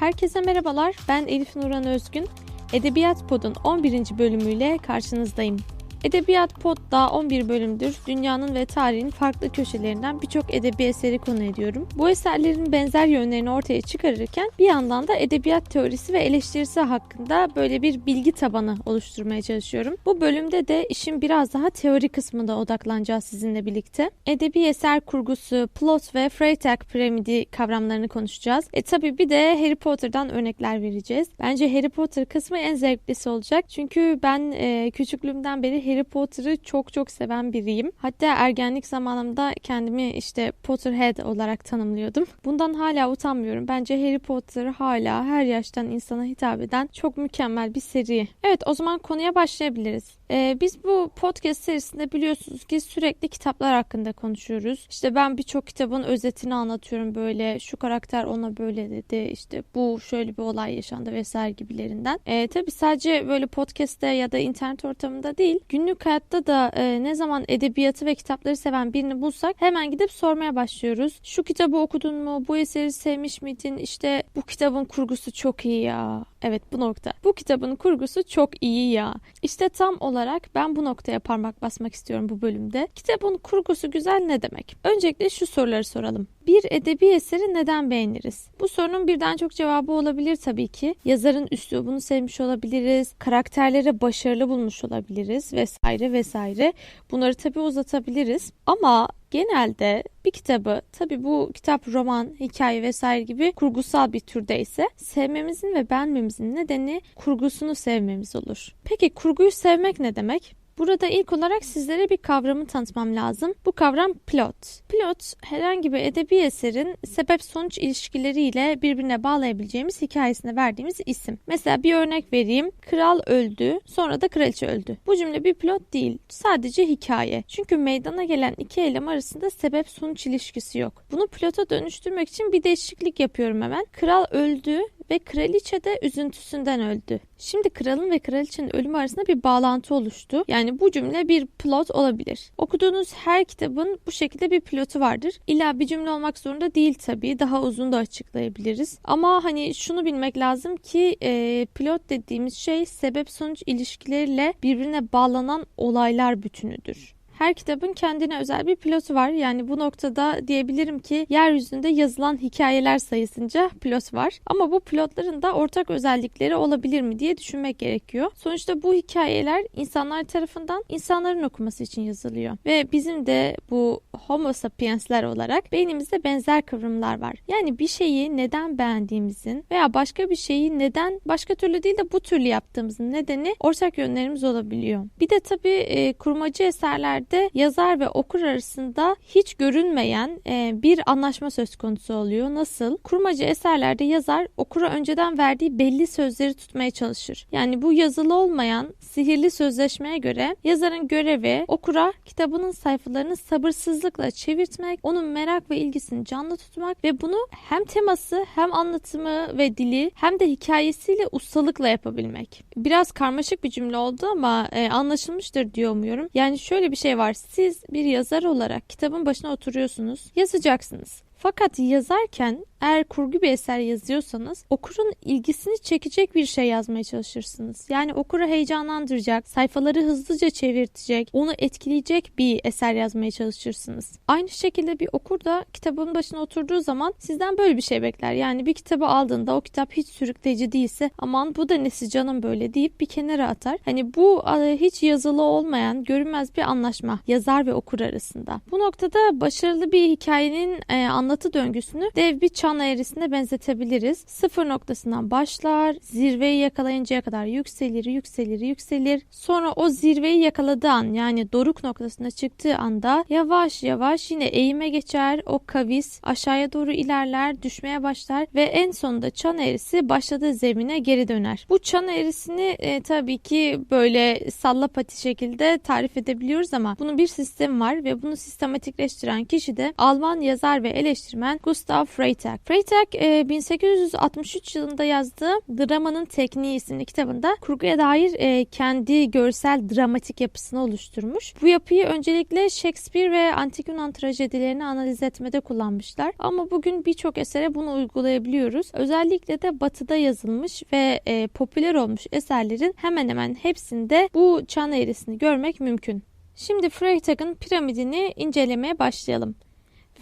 Herkese merhabalar, ben Elif Nuran Özgün. Edebiyat Pod'un 11. bölümüyle karşınızdayım. Edebiyat Pod daha 11 bölümdür dünyanın ve tarihin farklı köşelerinden birçok edebi eseri konu ediyorum. Bu eserlerin benzer yönlerini ortaya çıkarırken bir yandan da edebiyat teorisi ve eleştirisi hakkında böyle bir bilgi tabanı oluşturmaya çalışıyorum. Bu bölümde de işin biraz daha teori kısmında odaklanacağız sizinle birlikte. Edebi eser kurgusu, plot ve Freytag piramidi kavramlarını konuşacağız. E tabi bir de Harry Potter'dan örnekler vereceğiz. Bence Harry Potter kısmı en zevklisi olacak. Çünkü ben e, küçüklüğümden beri Harry Potter'ı çok çok seven biriyim. Hatta ergenlik zamanımda kendimi işte Potterhead olarak tanımlıyordum. Bundan hala utanmıyorum. Bence Harry Potter hala her yaştan insana hitap eden çok mükemmel bir seri. Evet o zaman konuya başlayabiliriz. Ee, biz bu podcast serisinde biliyorsunuz ki sürekli kitaplar hakkında konuşuyoruz. İşte ben birçok kitabın özetini anlatıyorum böyle şu karakter ona böyle dedi işte bu şöyle bir olay yaşandı vesaire gibilerinden. Ee, tabii sadece böyle podcast'te ya da internet ortamında değil günlük hayatta da e, ne zaman edebiyatı ve kitapları seven birini bulsak hemen gidip sormaya başlıyoruz. Şu kitabı okudun mu? Bu eseri sevmiş miydin? İşte bu kitabın kurgusu çok iyi ya. Evet bu nokta. Bu kitabın kurgusu çok iyi ya. İşte tam olarak ben bu noktaya parmak basmak istiyorum bu bölümde. Kitabın kurgusu güzel ne demek? Öncelikle şu soruları soralım. Bir edebi eseri neden beğeniriz? Bu sorunun birden çok cevabı olabilir tabii ki. Yazarın üslubunu sevmiş olabiliriz, karakterleri başarılı bulmuş olabiliriz vesaire vesaire. Bunları tabii uzatabiliriz. Ama genelde bir kitabı tabi bu kitap roman, hikaye vesaire gibi kurgusal bir türdeyse sevmemizin ve beğenmemizin nedeni kurgusunu sevmemiz olur. Peki kurguyu sevmek ne demek? Burada ilk olarak sizlere bir kavramı tanıtmam lazım. Bu kavram plot. Plot herhangi bir edebi eserin sebep sonuç ilişkileriyle birbirine bağlayabileceğimiz hikayesine verdiğimiz isim. Mesela bir örnek vereyim. Kral öldü, sonra da kraliçe öldü. Bu cümle bir plot değil, sadece hikaye. Çünkü meydana gelen iki eylem arasında sebep sonuç ilişkisi yok. Bunu plota dönüştürmek için bir değişiklik yapıyorum hemen. Kral öldü ve kraliçe de üzüntüsünden öldü. Şimdi kralın ve kraliçenin ölümü arasında bir bağlantı oluştu. Yani bu cümle bir plot olabilir. Okuduğunuz her kitabın bu şekilde bir pilotu vardır. İlla bir cümle olmak zorunda değil tabii. Daha uzun da açıklayabiliriz. Ama hani şunu bilmek lazım ki e, pilot dediğimiz şey sebep sonuç ilişkileriyle birbirine bağlanan olaylar bütünüdür. Her kitabın kendine özel bir pilotu var. Yani bu noktada diyebilirim ki yeryüzünde yazılan hikayeler sayısınca pilot var. Ama bu pilotların da ortak özellikleri olabilir mi diye düşünmek gerekiyor. Sonuçta bu hikayeler insanlar tarafından insanların okuması için yazılıyor. Ve bizim de bu homo sapiensler olarak beynimizde benzer kıvrımlar var. Yani bir şeyi neden beğendiğimizin veya başka bir şeyi neden başka türlü değil de bu türlü yaptığımızın nedeni ortak yönlerimiz olabiliyor. Bir de tabii e, kurmacı eserlerde eserlerde yazar ve okur arasında hiç görünmeyen e, bir anlaşma söz konusu oluyor. Nasıl? Kurmacı eserlerde yazar okura önceden verdiği belli sözleri tutmaya çalışır. Yani bu yazılı olmayan sihirli sözleşmeye göre yazarın görevi okura kitabının sayfalarını sabırsızlıkla çevirtmek, onun merak ve ilgisini canlı tutmak ve bunu hem teması hem anlatımı ve dili hem de hikayesiyle ustalıkla yapabilmek. Biraz karmaşık bir cümle oldu ama e, anlaşılmıştır diyor umuyorum. Yani şöyle bir şey var. Siz bir yazar olarak kitabın başına oturuyorsunuz, yazacaksınız. Fakat yazarken eğer kurgu bir eser yazıyorsanız okurun ilgisini çekecek bir şey yazmaya çalışırsınız. Yani okuru heyecanlandıracak, sayfaları hızlıca çevirtecek, onu etkileyecek bir eser yazmaya çalışırsınız. Aynı şekilde bir okur da kitabın başına oturduğu zaman sizden böyle bir şey bekler. Yani bir kitabı aldığında o kitap hiç sürükleyici değilse aman bu da nesi canım böyle deyip bir kenara atar. Hani bu hiç yazılı olmayan görünmez bir anlaşma yazar ve okur arasında. Bu noktada başarılı bir hikayenin e, anlatı döngüsünü dev bir çan eğrisine benzetebiliriz. Sıfır noktasından başlar, zirveyi yakalayıncaya kadar yükselir, yükselir, yükselir. Sonra o zirveyi yakaladığı an yani doruk noktasına çıktığı anda yavaş yavaş yine eğime geçer. O kavis aşağıya doğru ilerler, düşmeye başlar ve en sonunda çan eğrisi başladığı zemine geri döner. Bu çan eğrisini e, tabii ki böyle sallapati şekilde tarif edebiliyoruz ama bunun bir sistemi var ve bunu sistematikleştiren kişi de Alman yazar ve eleştirmen eleştirmen Gustav Freytag. Freytag 1863 yılında yazdığı Dramanın Tekniği isimli kitabında kurguya dair e, kendi görsel dramatik yapısını oluşturmuş. Bu yapıyı öncelikle Shakespeare ve Antik Yunan trajedilerini analiz etmede kullanmışlar. Ama bugün birçok esere bunu uygulayabiliyoruz. Özellikle de batıda yazılmış ve e, popüler olmuş eserlerin hemen hemen hepsinde bu çan eğrisini görmek mümkün. Şimdi Freytag'ın piramidini incelemeye başlayalım.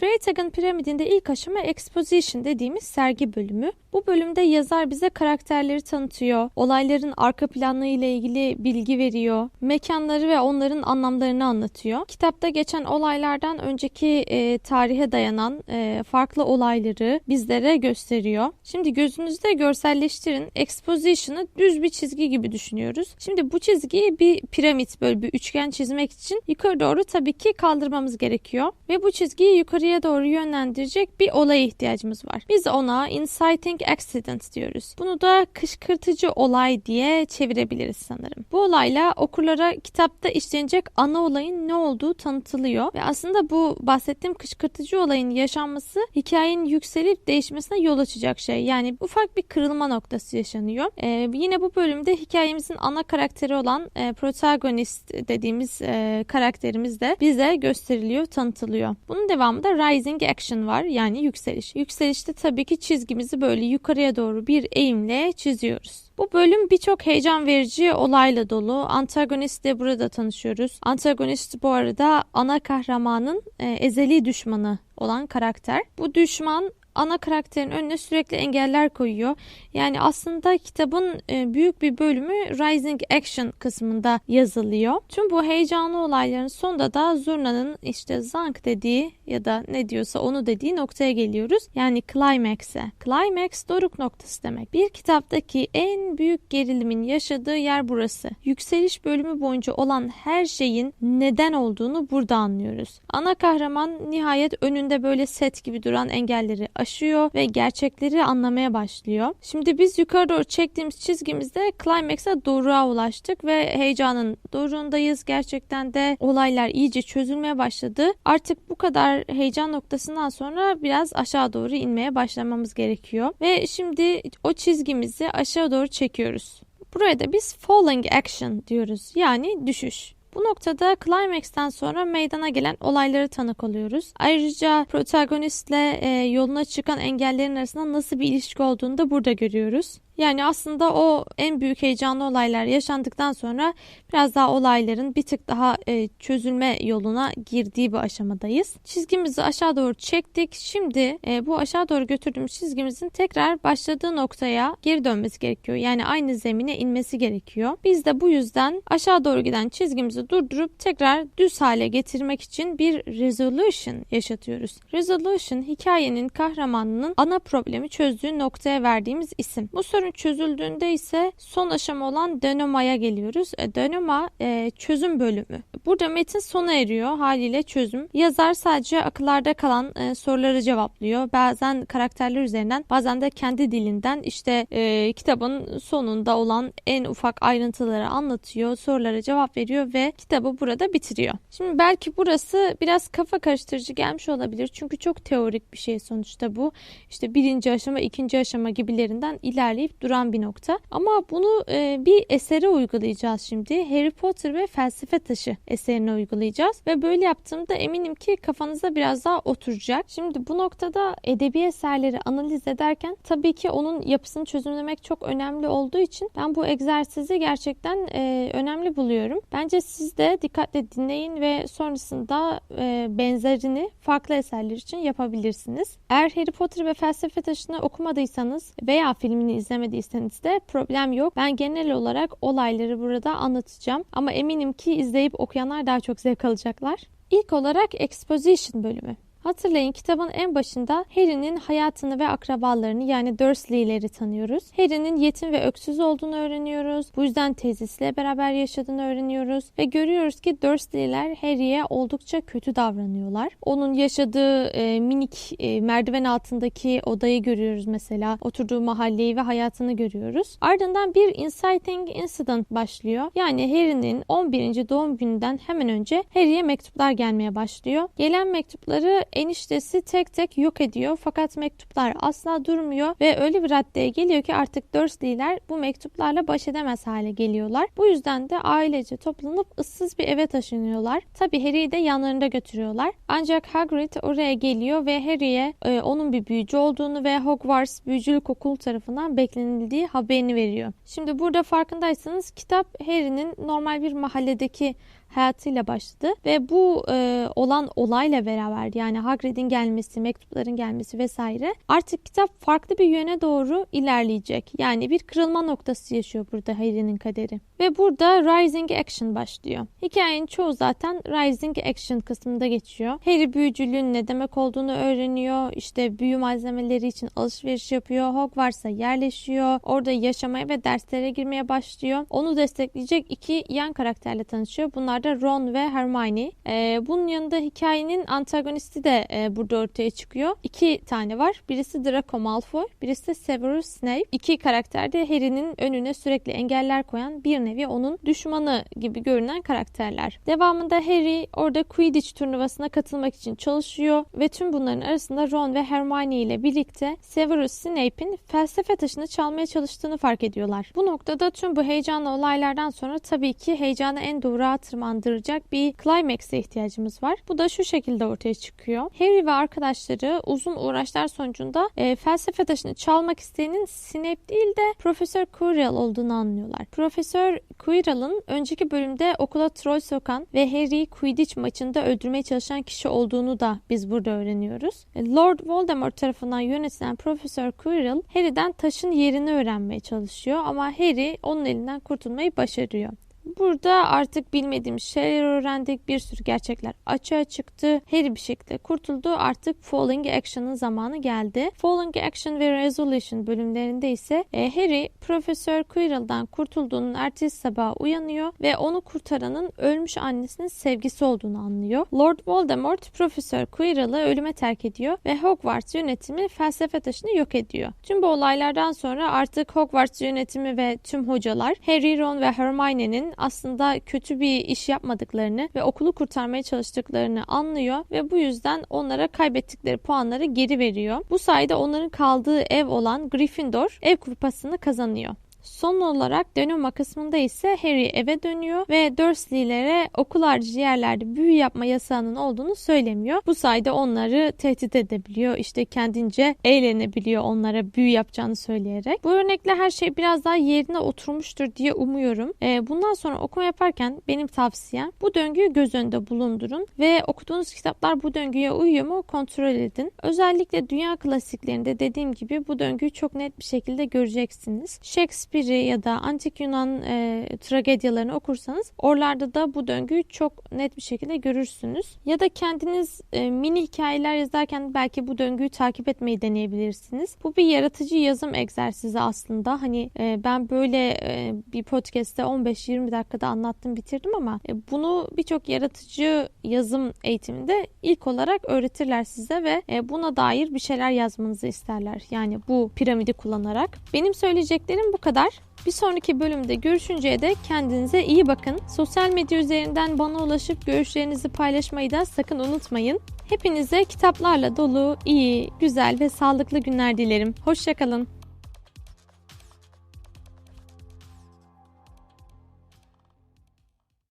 Freytag'ın piramidinde ilk aşama exposition dediğimiz sergi bölümü. Bu bölümde yazar bize karakterleri tanıtıyor, olayların arka planı ile ilgili bilgi veriyor, mekanları ve onların anlamlarını anlatıyor. Kitapta geçen olaylardan önceki e, tarihe dayanan e, farklı olayları bizlere gösteriyor. Şimdi gözünüzde görselleştirin. Exposition'ı düz bir çizgi gibi düşünüyoruz. Şimdi bu çizgiyi bir piramit böyle bir üçgen çizmek için yukarı doğru tabii ki kaldırmamız gerekiyor. Ve bu çizgiyi yukarıya doğru yönlendirecek bir olaya ihtiyacımız var. Biz ona inciting Accident diyoruz. Bunu da kışkırtıcı olay diye çevirebiliriz sanırım. Bu olayla okurlara kitapta işlenecek ana olayın ne olduğu tanıtılıyor ve aslında bu bahsettiğim kışkırtıcı olayın yaşanması hikayenin yükselip değişmesine yol açacak şey. Yani ufak bir kırılma noktası yaşanıyor. Ee, yine bu bölümde hikayemizin ana karakteri olan e, protagonist dediğimiz e, karakterimiz de bize gösteriliyor, tanıtılıyor. Bunun devamında Rising Action var yani yükseliş. Yükselişte tabii ki çizgimizi böyle yukarıya doğru bir eğimle çiziyoruz. Bu bölüm birçok heyecan verici olayla dolu. Antagonistle burada tanışıyoruz. Antagonist bu arada ana kahramanın e, ezeli düşmanı olan karakter. Bu düşman ana karakterin önüne sürekli engeller koyuyor. Yani aslında kitabın e, büyük bir bölümü Rising Action kısmında yazılıyor. Tüm bu heyecanlı olayların sonunda da Zurna'nın işte zank dediği ya da ne diyorsa onu dediği noktaya geliyoruz. Yani climax'e. Climax doruk noktası demek. Bir kitaptaki en büyük gerilimin yaşadığı yer burası. Yükseliş bölümü boyunca olan her şeyin neden olduğunu burada anlıyoruz. Ana kahraman nihayet önünde böyle set gibi duran engelleri aşıyor ve gerçekleri anlamaya başlıyor. Şimdi biz yukarı doğru çektiğimiz çizgimizde climax'a doğruğa ulaştık ve heyecanın doğruğundayız. Gerçekten de olaylar iyice çözülmeye başladı. Artık bu kadar heyecan noktasından sonra biraz aşağı doğru inmeye başlamamız gerekiyor. Ve şimdi o çizgimizi aşağı doğru çekiyoruz. Buraya da biz falling action diyoruz. Yani düşüş. Bu noktada Climax'ten sonra meydana gelen olayları tanık oluyoruz. Ayrıca protagonistle e, yoluna çıkan engellerin arasında nasıl bir ilişki olduğunu da burada görüyoruz. Yani aslında o en büyük heyecanlı olaylar yaşandıktan sonra biraz daha olayların bir tık daha e, çözülme yoluna girdiği bir aşamadayız. Çizgimizi aşağı doğru çektik. Şimdi e, bu aşağı doğru götürdüğümüz çizgimizin tekrar başladığı noktaya geri dönmesi gerekiyor. Yani aynı zemine inmesi gerekiyor. Biz de bu yüzden aşağı doğru giden çizgimizi durdurup tekrar düz hale getirmek için bir resolution yaşatıyoruz. Resolution hikayenin kahramanının ana problemi çözdüğü noktaya verdiğimiz isim. Bu sorun çözüldüğünde ise son aşama olan denomaya geliyoruz. E, denoma e, çözüm bölümü. Burada metin sona eriyor haliyle çözüm. Yazar sadece akıllarda kalan e, soruları cevaplıyor. Bazen karakterler üzerinden bazen de kendi dilinden işte e, kitabın sonunda olan en ufak ayrıntıları anlatıyor. Sorulara cevap veriyor ve kitabı burada bitiriyor. Şimdi belki burası biraz kafa karıştırıcı gelmiş olabilir. Çünkü çok teorik bir şey sonuçta bu. İşte birinci aşama, ikinci aşama gibilerinden ilerleyip duran bir nokta. Ama bunu e, bir esere uygulayacağız şimdi. Harry Potter ve Felsefe Taşı eserine uygulayacağız. Ve böyle yaptığımda eminim ki kafanızda biraz daha oturacak. Şimdi bu noktada edebi eserleri analiz ederken tabii ki onun yapısını çözümlemek çok önemli olduğu için ben bu egzersizi gerçekten e, önemli buluyorum. Bence siz de dikkatle dinleyin ve sonrasında e, benzerini farklı eserler için yapabilirsiniz. Eğer Harry Potter ve Felsefe Taşı'nı okumadıysanız veya filmini izlemediyseniz de problem yok. Ben genel olarak olayları burada anlatacağım. Ama eminim ki izleyip okuyanlar daha çok zevk alacaklar. İlk olarak exposition bölümü. Hatırlayın kitabın en başında Harry'nin hayatını ve akrabalarını yani Dursley'leri tanıyoruz. Harry'nin yetim ve öksüz olduğunu öğreniyoruz. Bu yüzden teyzesiyle beraber yaşadığını öğreniyoruz. Ve görüyoruz ki Dursley'ler Harry'e oldukça kötü davranıyorlar. Onun yaşadığı e, minik e, merdiven altındaki odayı görüyoruz mesela. Oturduğu mahalleyi ve hayatını görüyoruz. Ardından bir inciting incident başlıyor. Yani Harry'nin 11. doğum gününden hemen önce Harry'e mektuplar gelmeye başlıyor. Gelen mektupları eniştesi tek tek yok ediyor fakat mektuplar asla durmuyor ve öyle bir raddeye geliyor ki artık Dursley'ler bu mektuplarla baş edemez hale geliyorlar. Bu yüzden de ailece toplanıp ıssız bir eve taşınıyorlar. Tabi Harry'i de yanlarında götürüyorlar. Ancak Hagrid oraya geliyor ve Harry'e e, onun bir büyücü olduğunu ve Hogwarts Büyücülük Okulu tarafından beklenildiği haberini veriyor. Şimdi burada farkındaysanız kitap Harry'nin normal bir mahalledeki hayatıyla başladı ve bu e, olan olayla beraber yani Hagrid'in gelmesi, mektupların gelmesi vesaire artık kitap farklı bir yöne doğru ilerleyecek. Yani bir kırılma noktası yaşıyor burada Harry'nin kaderi. Ve burada Rising Action başlıyor. Hikayenin çoğu zaten Rising Action kısmında geçiyor. Harry büyücülüğün ne demek olduğunu öğreniyor. İşte büyü malzemeleri için alışveriş yapıyor. Hogwarts'a yerleşiyor. Orada yaşamaya ve derslere girmeye başlıyor. Onu destekleyecek iki yan karakterle tanışıyor. Bunlar da Ron ve Hermione. Ee, bunun yanında hikayenin antagonisti de e, burada ortaya çıkıyor. İki tane var. Birisi Draco Malfoy, birisi Severus Snape. İki karakter de Harry'nin önüne sürekli engeller koyan bir nevi onun düşmanı gibi görünen karakterler. Devamında Harry orada Quidditch turnuvasına katılmak için çalışıyor ve tüm bunların arasında Ron ve Hermione ile birlikte Severus Snape'in felsefe taşını çalmaya çalıştığını fark ediyorlar. Bu noktada tüm bu heyecanlı olaylardan sonra tabii ki heyecanı en doğru tırmandıracak bir climax'e ihtiyacımız var. Bu da şu şekilde ortaya çıkıyor. Harry ve arkadaşları uzun uğraşlar sonucunda e, felsefe taşını çalmak isteyenin Snape değil de Profesör Quirrell olduğunu anlıyorlar. Profesör Quirrell'ın önceki bölümde okula troll sokan ve Harry'i Quidditch maçında öldürmeye çalışan kişi olduğunu da biz burada öğreniyoruz. Lord Voldemort tarafından yönetilen Profesör Quirrell Harry'den taşın yerini öğrenmeye çalışıyor ama Harry onun elinden kurtulmayı başarıyor. Burada artık bilmediğimiz şeyler öğrendik. Bir sürü gerçekler açığa çıktı. Harry bir şekilde kurtuldu. Artık Falling Action'ın zamanı geldi. Falling Action ve Resolution bölümlerinde ise e, Harry Profesör Quirrell'dan kurtulduğunun ertesi sabah uyanıyor ve onu kurtaranın ölmüş annesinin sevgisi olduğunu anlıyor. Lord Voldemort Profesör Quirrell'ı ölüme terk ediyor ve Hogwarts yönetimi felsefe taşını yok ediyor. Tüm bu olaylardan sonra artık Hogwarts yönetimi ve tüm hocalar Harry, Ron ve Hermione'nin aslında kötü bir iş yapmadıklarını ve okulu kurtarmaya çalıştıklarını anlıyor ve bu yüzden onlara kaybettikleri puanları geri veriyor. Bu sayede onların kaldığı ev olan Gryffindor ev kupasını kazanıyor. Son olarak dönüma kısmında ise Harry eve dönüyor ve Dursley'lere okul harici yerlerde büyü yapma yasağının olduğunu söylemiyor. Bu sayede onları tehdit edebiliyor. İşte kendince eğlenebiliyor onlara büyü yapacağını söyleyerek. Bu örnekle her şey biraz daha yerine oturmuştur diye umuyorum. Ee, bundan sonra okuma yaparken benim tavsiyem bu döngüyü göz önünde bulundurun ve okuduğunuz kitaplar bu döngüye uyuyor mu kontrol edin. Özellikle dünya klasiklerinde dediğim gibi bu döngüyü çok net bir şekilde göreceksiniz. Shakespeare Shakespeare'i ya da antik Yunan e, tragedyalarını okursanız oralarda da bu döngüyü çok net bir şekilde görürsünüz. Ya da kendiniz e, mini hikayeler yazarken belki bu döngüyü takip etmeyi deneyebilirsiniz. Bu bir yaratıcı yazım egzersizi aslında. Hani e, ben böyle e, bir podcast'te 15-20 dakikada anlattım bitirdim ama e, bunu birçok yaratıcı yazım eğitiminde ilk olarak öğretirler size ve e, buna dair bir şeyler yazmanızı isterler. Yani bu piramidi kullanarak. Benim söyleyeceklerim bu kadar. Bir sonraki bölümde görüşünceye de kendinize iyi bakın. Sosyal medya üzerinden bana ulaşıp görüşlerinizi paylaşmayı da sakın unutmayın. Hepinize kitaplarla dolu, iyi, güzel ve sağlıklı günler dilerim. Hoşçakalın.